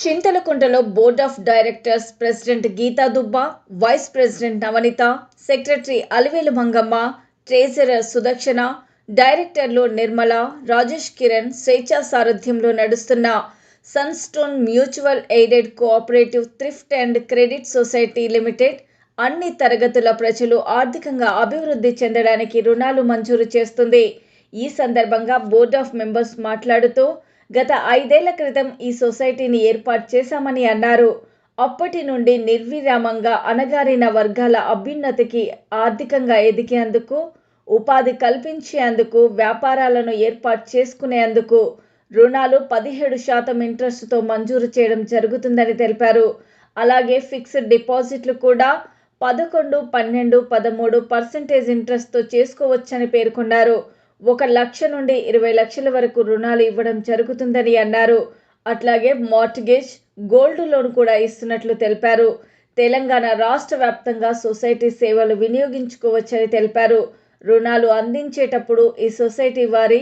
చింతలకుంటలో board of directors president Geetha Dubba vice president Navanitha secretary Alivelu Mangamma treasurer Sudakshana డైరెక్టర్లు నిర్మల రాజేష్ కిరణ్ స్వేచ్ఛా సారథ్యంలో నడుస్తున్న Sunstone mutual aided cooperative thrift and credit society limited అన్ని తరగతుల ప్రజలు ఆర్థికంగా అభివృద్ధి చెందడానికి రుణాలు మంజూరు చేస్తుంది. ఈ సందర్భంగా బోర్డ్ ఆఫ్ మెంబర్స్ మాట్లాడుతూ గత ఐదేళ్ళ క్రితం ఈ సొసైటీని ఏర్పాటు చేశామని అన్నారు. అప్పటి నుండి నిర్విరామంగా అణగారిన వర్గాల అభ్యున్నతికి ఆర్థికంగా ఎదిగేందుకు ఉపాధి కల్పించేందుకు వ్యాపారాలను ఏర్పాటు చేసుకునేందుకు రుణాలు పదిహేడు శాతం ఇంట్రెస్ట్తో మంజూరు చేయడం జరుగుతుందని తెలిపారు. అలాగే ఫిక్స్డ్ డిపాజిట్లు కూడా పదకొండు పన్నెండు పదమూడు పర్సెంటేజ్ ఇంట్రెస్ట్తో చేసుకోవచ్చని పేర్కొన్నారు. ఒక లక్ష నుండి ఇరవై లక్షల వరకు రుణాలు ఇవ్వడం జరుగుతుందని అన్నారు. అట్లాగే మార్ట్గేజ్ గోల్డ్ లోన్ కూడా ఇస్తున్నట్లు తెలిపారు. తెలంగాణ రాష్ట్ర వ్యాప్తంగా సొసైటీ సేవలు వినియోగించుకోవచ్చని తెలిపారు. రుణాలు అందించేటప్పుడు ఈ సొసైటీ వారి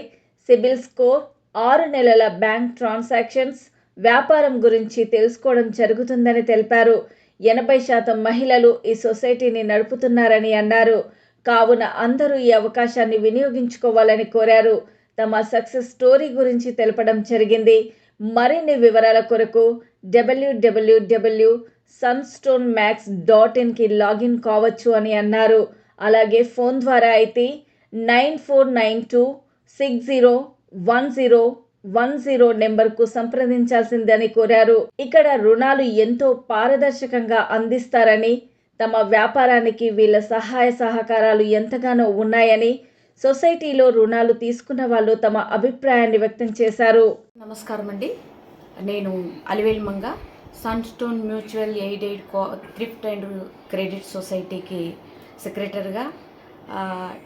సిబిల్ స్కోర్ ఆరు నెలల బ్యాంక్ ట్రాన్సాక్షన్స్ వ్యాపారం గురించి తెలుసుకోవడం జరుగుతుందని తెలిపారు. ఎనభై శాతం మహిళలు ఈ సొసైటీని నడుపుతున్నారని అన్నారు. కావున అందరూ ఈ అవకాశాన్ని వినియోగించుకోవాలని కోరారు. తమ సక్సెస్ స్టోరీ గురించి తెలపడం జరిగింది. మరిన్ని వివరాల కొరకు డబ్ల్యూడబ్ల్యూడబ్ల్యూ సన్స్టోన్ మ్యాక్స్ డాట్ ఇన్కి లాగిన్ కావచ్చు అని అన్నారు. అలాగే ఫోన్ ద్వారా అయితే nine four nine two six zero one zero one zero నెంబర్కు సంప్రదించాల్సిందని కోరారు. ఇక్కడ రుణాలు ఎంతో పారదర్శకంగా అందిస్తారని తమ వ్యాపారానికి వీళ్ళ సహాయ సహకారాలు ఎంతగానో ఉన్నాయని సొసైటీలో రుణాలు తీసుకున్న వాళ్ళు తమ అభిప్రాయాన్ని వ్యక్తం చేశారు. నమస్కారం అండి. నేను Alivelu Manga Sunstone mutual aided co thrift and credit సొసైటీకి సెక్రటరీగా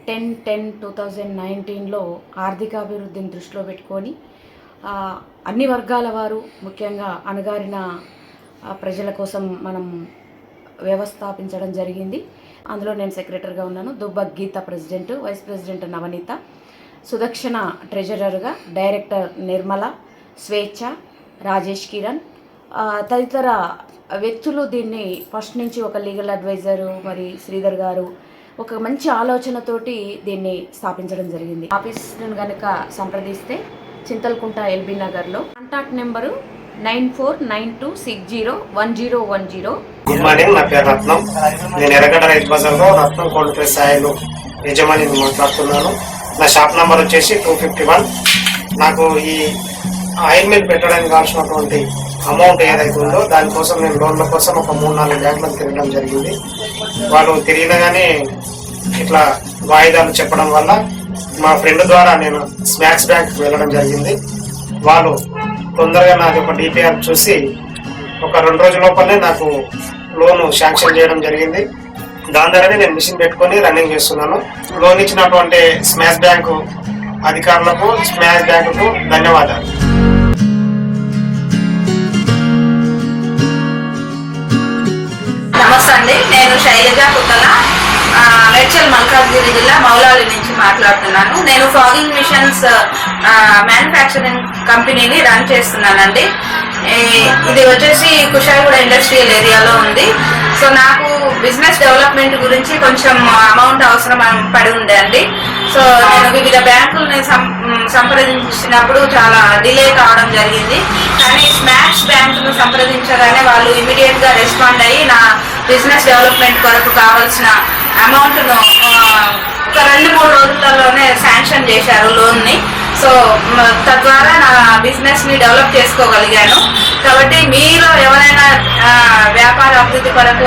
టెన్ టెన్ టూ థౌజండ్ నైన్టీన్లో ఆర్థికాభివృద్ధిని దృష్టిలో పెట్టుకొని అన్ని వర్గాల వారు ముఖ్యంగా అణగారిన ప్రజల కోసం మనం వ్యవస్థాపించడం జరిగింది. అందులో నేను సెక్రటరీగా ఉన్నాను. Dubbak Geetha president vice president Navaneetha Sudakshana ట్రెజరర్గా director Nirmala Swechha Rajesh Kiran. తదితర వ్యక్తులు దీన్ని ఫస్ట్ నుంచి ఒక లీగల్ అడ్వైజరు మరి శ్రీధర్ గారు ఒక మంచి ఆలోచనతోటి దీన్ని స్థాపించడం జరిగింది. ఆఫీస్ను కనుక సంప్రదిస్తే చింతల్కుంట ఎల్బీ నగర్లో contact number nine four nine two six zero one zero one zero good morning. నా పేరు రత్నం. నేను ఎర్రగడ్డ రైతు బజార్లో రత్నం కోల్డ్ ప్రెస్ ఆయిల్ యజమాని మాట్లాడుతున్నాను. నా షాప్ నంబర్ వచ్చేసి టూ ఫిఫ్టీ వన్. నాకు ఈ ఆయిల్ మిల్ పెట్టడానికి కావాల్సినటువంటి అమౌంట్ ఏదైతే ఉందో దానికోసం నేను లోన్ల కోసం ఒక మూడు నాలుగు బ్యాంకులకు తిరగడం జరిగింది. వాళ్ళు తిరిగినగానే కానీ ఇట్లా వాయిదాలు చెప్పడం వల్ల మా ఫ్రెండ్ ద్వారా నేను స్నాక్స్ బ్యాంక్కి వెళ్ళడం జరిగింది. వాళ్ళు తొందరగా నాది ఒక డీపీఆర్ చూసి ఒక రెండు రోజుల లోపలనే నాకు లోన్ శాంక్షన్ చేయడం జరిగింది. దాని ద్వారానే నేను మిషన్ పెట్టుకొని రన్నింగ్ చేస్తున్నాను. లోన్ ఇచ్చినటువంటి స్మాష్ బ్యాంకు అధికారులకు స్మాష్ బ్యాంకుకు ధన్యవాదాలు. నమస్తే అండి. నేను శైలజ కుట్టల మేడ్చల్ మల్కాజ్గిరి జిల్లా మౌలాలి నుంచి మాట్లాడుతున్నాను. నేను ఫాగింగ్ మిషన్స్ మ్యానుఫ్యాక్చరింగ్ కంపెనీని రన్ చేస్తున్నానండి. ఇది వచ్చేసి కుషాయిగూడ ఇండస్ట్రియల్ ఏరియాలో ఉంది. సో నాకు బిజినెస్ డెవలప్మెంట్ గురించి కొంచెం అమౌంట్ అవసరం పడి ఉండే అండి. సో నేను వివిధ బ్యాంకుల్ని సం సంప్రదించినప్పుడు చాలా డిలే కావడం జరిగింది. కానీ స్మాష్ బ్యాంకును సంప్రదించగానే వాళ్ళు ఇమీడియట్గా రెస్పాండ్ అయ్యి నా బిజినెస్ డెవలప్మెంట్ కొరకు కావాల్సిన అమౌంట్ను ఒక రెండు మూడు రోజులలోనే శాంక్షన్ చేశారు లోన్ని సో తద్వారా నా బిజినెస్ని డెవలప్ చేసుకోగలిగాను. కాబట్టి మీరు ఎవరైనా వ్యాపార అభివృద్ధి కొరకు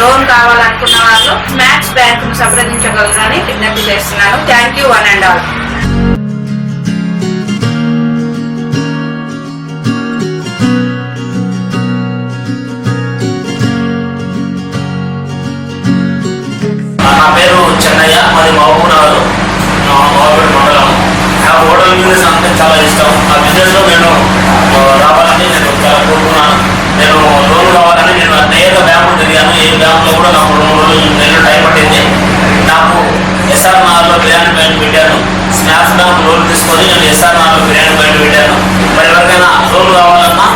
లోన్ కావాలనుకున్న వాళ్ళు మ్యాక్స్ బ్యాంక్ను సంప్రదించగలరని విజ్ఞప్తి చేస్తున్నాను. Thank you one and all. కూడా నాకు రెండు మూడు రోజులు నెలలు టైం పట్టింది. నాకు ఎస్ఆర్ఆర్లో బిర్యానీ పాయింట్ పెట్టాను. స్నాక్స్ బ్యాంక్ లోన్ తీసుకొని నేను ఎస్ఆర్ఆర్లో బిర్యానీ పాయింట్ పెట్టాను. మరి ఎవరికైనా లోన్ కావాలన్నా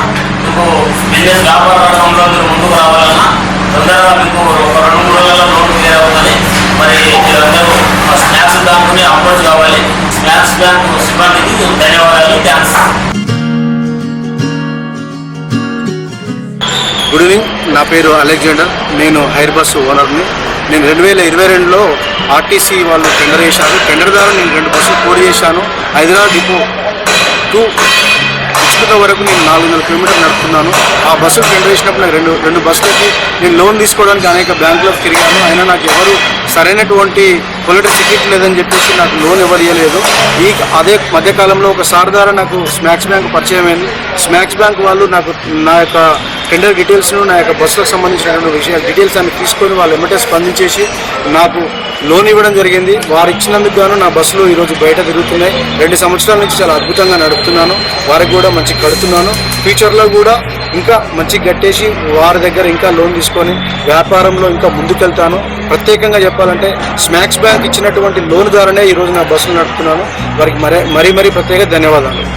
మీకు బిజినెస్ వ్యాపార రంగంలో మీరు ముందుకు రావాలన్నా తొందరగా మీకు ఒక రెండు మూడు రోజుల్లో లోన్ క్లియర్ అవుతుంది. మరి మీరందరూ స్నాక్స్ బ్యాంకుని అప్రోచ్ కావాలి. స్నాక్స్ బ్యాంక్ సిబ్బందికి ధన్యవాదాలు. థ్యాంక్స్. Good evening. నా పేరు అలెగ్జాండర్. నేను హైర్ బస్ ఓనర్ని. నేను రెండు వేల ఇరవై రెండులో ఆర్టీసీ వాళ్ళు టెండర్ వేశారు టెండర్ ద్వారా నేను రెండు బస్సులు పోటీ చేశాను. హైదరాబాద్ డిపో టు ఉచిత వరకు నేను నాలుగు వందల కిలోమీటర్లు నడుపుతున్నాను. ఆ బస్సులు టెండర్ వేసినప్పుడు నాకు రెండు రెండు బస్సులకి నేను లోన్ తీసుకోవడానికి అనేక బ్యాంకులకు తిరిగాను. అయినా నాకు ఎవరు సరైనటువంటి పొలిటికల్ టికెట్ లేదని చెప్పేసి నాకు లోన్ ఎవరు ఇవ్వలేదు. ఈ అదే మధ్యకాలంలో ఒక సార్ ద్వారా నాకు స్మాక్స్ బ్యాంక్ పరిచయం అయింది. స్మాక్స్ బ్యాంక్ వాళ్ళు నాకు నా యొక్క టెండర్ డీటెయిల్స్ను నా యొక్క బస్సులకు సంబంధించినటువంటి విషయాలు డీటెయిల్స్ అన్ని తీసుకొని వాళ్ళు ఎమ్మటే స్పందించేసి నాకు లోన్ ఇవ్వడం జరిగింది. వారు ఇచ్చినందుకు గాను నా బస్సులు ఈరోజు బయట తిరుగుతున్నాయి. రెండు సంవత్సరాల నుంచి చాలా అద్భుతంగా నడుపుతున్నాను. వారికి కూడా మంచి కడుతున్నాను. ఫ్యూచర్లో కూడా ఇంకా మంచి గట్టేసి వారి దగ్గర ఇంకా లోన్ తీసుకొని వ్యాపారంలో ఇంకా ముందుకెళ్తాను. ప్రత్యేకంగా చెప్పాలంటే స్మాక్స్ బ్యాంక్ ఇచ్చినటువంటి లోన్ ద్వారానే ఈరోజు నా బస్సులు నడుపుతున్నాను. వారికి మరే మరీ మరీ ప్రత్యేక ధన్యవాదాలు.